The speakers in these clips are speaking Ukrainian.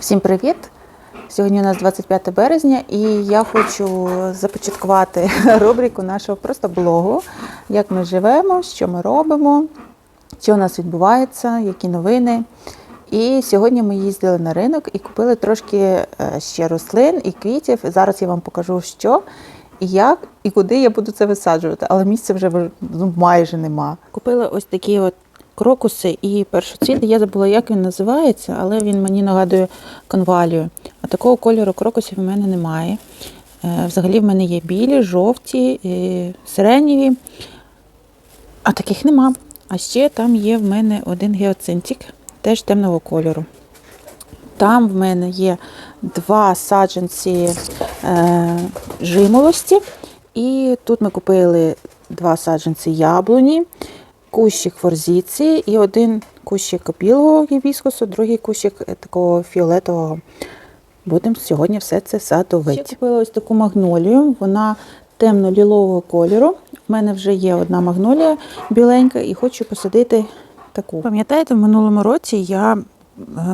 Всім привіт! Сьогодні у нас 25 березня, і я хочу започаткувати рубрику нашого просто блогу, як ми живемо, що ми робимо, що у нас відбувається, які новини. І сьогодні ми їздили на ринок і купили трошки е, ще рослин і квітів. Зараз я вам покажу, що і як, і куди я буду це висаджувати. Але місця вже ну, майже нема. Купила ось такі от крокуси і першоцвіт. Я забула, як він називається, але він мені нагадує конвалію. А такого кольору крокусів в мене немає. Е, Взагалі в мене є білі, жовті, е, сиренєві, а таких нема. А ще там є в мене один геоцинтик, теж темного кольору. Там в мене є два саджанці е, жимолості. І тут ми купили два саджанці яблуні, кущик форзіці і один кущик білого гібіскусу, другий кущик е, такого фіолетового. Будемо сьогодні все це садовити. Ще купила ось таку магнолію. Вона темно-лілового кольору. У мене вже є одна магнолія біленька і хочу посадити таку. Пам'ятаєте, в минулому році я е,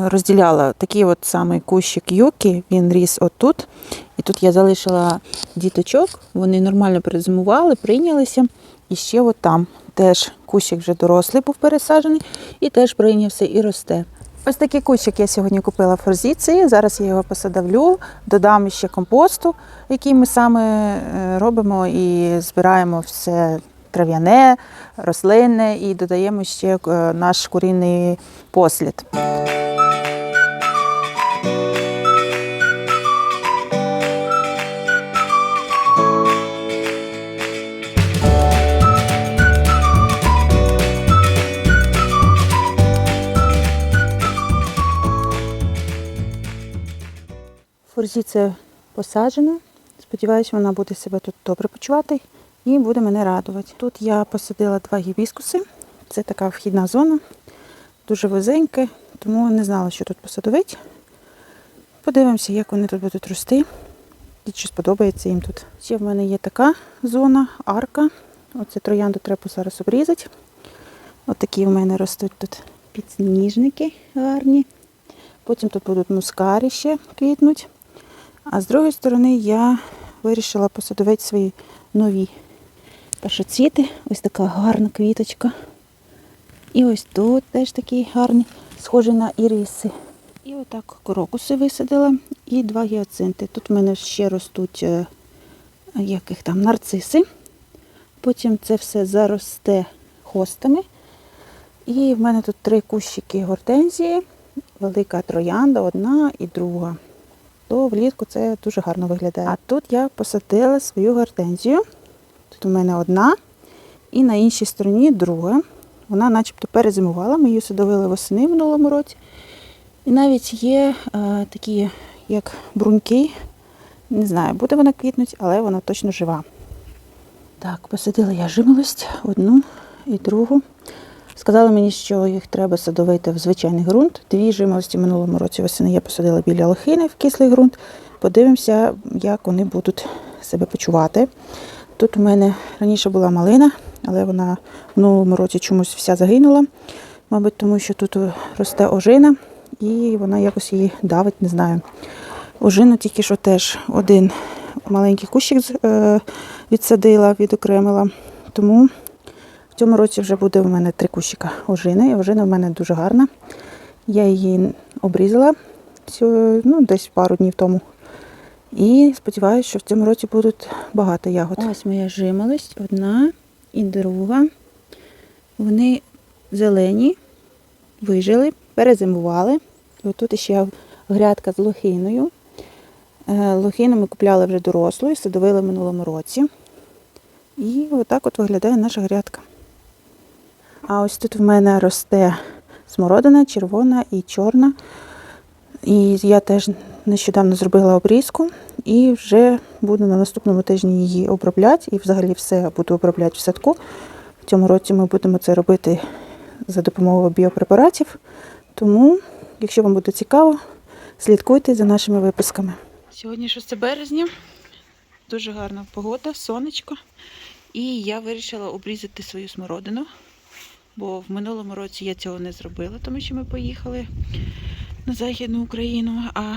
розділяла такий от самий кущик юки, він ріс отут. І тут я залишила діточок, вони нормально перезимували, прийнялися. І ще от там теж кущик вже дорослий був пересаджений і теж прийнявся і росте. Ось такий кущик я сьогодні купила в форзіції. Зараз я його посадовлю, додам ще компосту, який ми саме е, робимо і збираємо все трав'яне, рослинне і додаємо ще е, наш курінний послід. Форзіція посаджена. Сподіваюся, вона буде себе тут добре почувати і буде мене радувати. Тут я посадила два гібіскуси. Це така вхідна зона, дуже вузенька, тому не знала, що тут посадовити. Подивимося, як вони тут будуть рости. І чи сподобається їм тут. Ще в мене є така зона, арка. Оце троянду треба зараз обрізати. Ось такі в мене ростуть тут підсніжники гарні. Потім тут будуть мускарі ще квітнуть. А з другої сторони я вирішила посадовити свої нові першоцвіти. Ось така гарна квіточка. І ось тут теж такі гарні, схожі на іриси. І отак крокуси висадила і два гіацинти. Тут в мене ще ростуть е, яких там нарциси. Потім це все заросте хостами. І в мене тут три кущики гортензії, велика троянда, одна і друга. То влітку це дуже гарно виглядає. А тут я посадила свою гортензію. Тут у мене одна, і на іншій стороні друга. Вона начебто перезимувала, ми її садовили восени в минулому році. І навіть є е, такі, як бруньки. Не знаю, буде вона квітнути, але вона точно жива. Так, посадила я жимолость, одну і другу. Сказали мені, що їх треба садовити в звичайний ґрунт. Дві жимолості минулому році восени я посадила біля лохини в кислий ґрунт. Подивимося, як вони будуть себе почувати. Тут у мене раніше була малина, але вона в минулому році чомусь вся загинула. Мабуть, тому що тут росте ожина і вона якось її давить, не знаю. Ожину тільки що теж один маленький кущик е, відсадила, відокремила. Тому в цьому році вже буде в мене три кущика ожини. Ожина в мене дуже гарна. Я її обрізала ну, десь пару днів тому. І сподіваюся, що в цьому році будуть багато ягод. Ось моя жимолость, одна і друга. Вони зелені, вижили, перезимували. І отут ще грядка з лохиною. Е, Лохину ми купляли вже дорослу і садовили минулому році. І отак от виглядає наша грядка. А ось тут в мене росте смородина, червона і чорна. І я теж нещодавно зробила обрізку і вже буду на наступному тижні її обробляти. І взагалі все буду обробляти в садку. В цьому році ми будемо це робити за допомогою біопрепаратів. Тому, якщо вам буде цікаво, слідкуйте за нашими випусками. Сьогодні 6 березня, дуже гарна погода, сонечко. І я вирішила обрізати свою смородину, бо в минулому році я цього не зробила, тому що ми поїхали на Західну Україну, а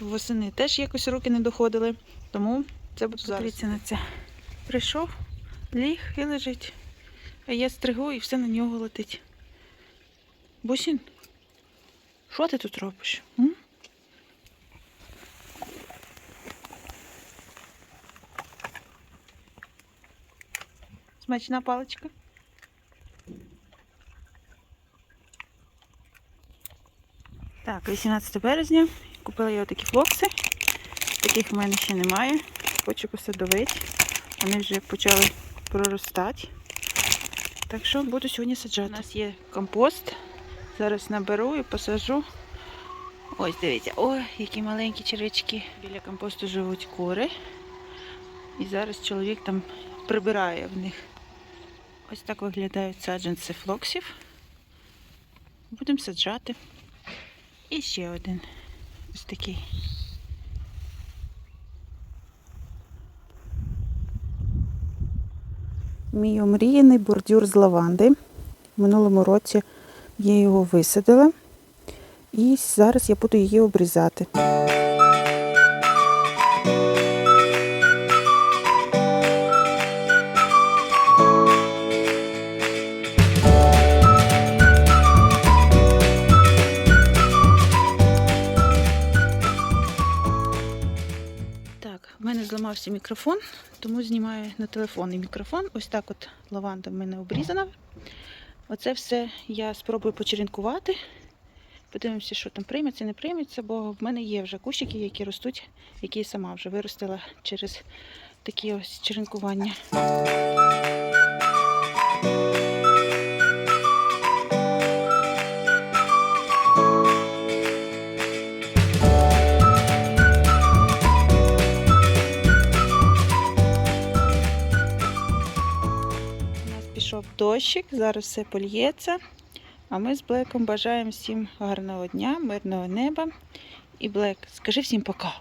восени теж якось руки не доходили. Тому це буду зараз. Подивіться на це. Прийшов, ліг і лежить. А я стригу і все на нього летить. Бусін, що ти тут робиш? М? Смачна паличка. Так, 18 березня. Купила я такі флокси. Таких в мене ще немає. Хочу посадовити. Вони вже почали проростати. Так що буду сьогодні саджати. У нас є компост. Зараз наберу і посаджу. Ось дивіться, ой, які маленькі червячки. Біля компосту живуть кури. І зараз чоловік там прибирає в них. Ось так виглядають саджанці флоксів. Будемо саджати. І ще один. Ось такий. Мій омріяний бордюр з лаванди. В минулому році я його висадила. І зараз я буду її обрізати. Зламався мікрофон, тому знімаю на телефонний мікрофон. Ось так от лаванда в мене обрізана. Оце все я спробую почеренкувати. Подивимося, що там прийметься, не прийметься, бо в мене є вже кущики, які ростуть, які я сама вже виростила через такі ось черенкування. Пішов дощик, зараз все польється. А ми з Блеком бажаємо всім гарного дня, мирного неба. І Блек, скажи всім пока.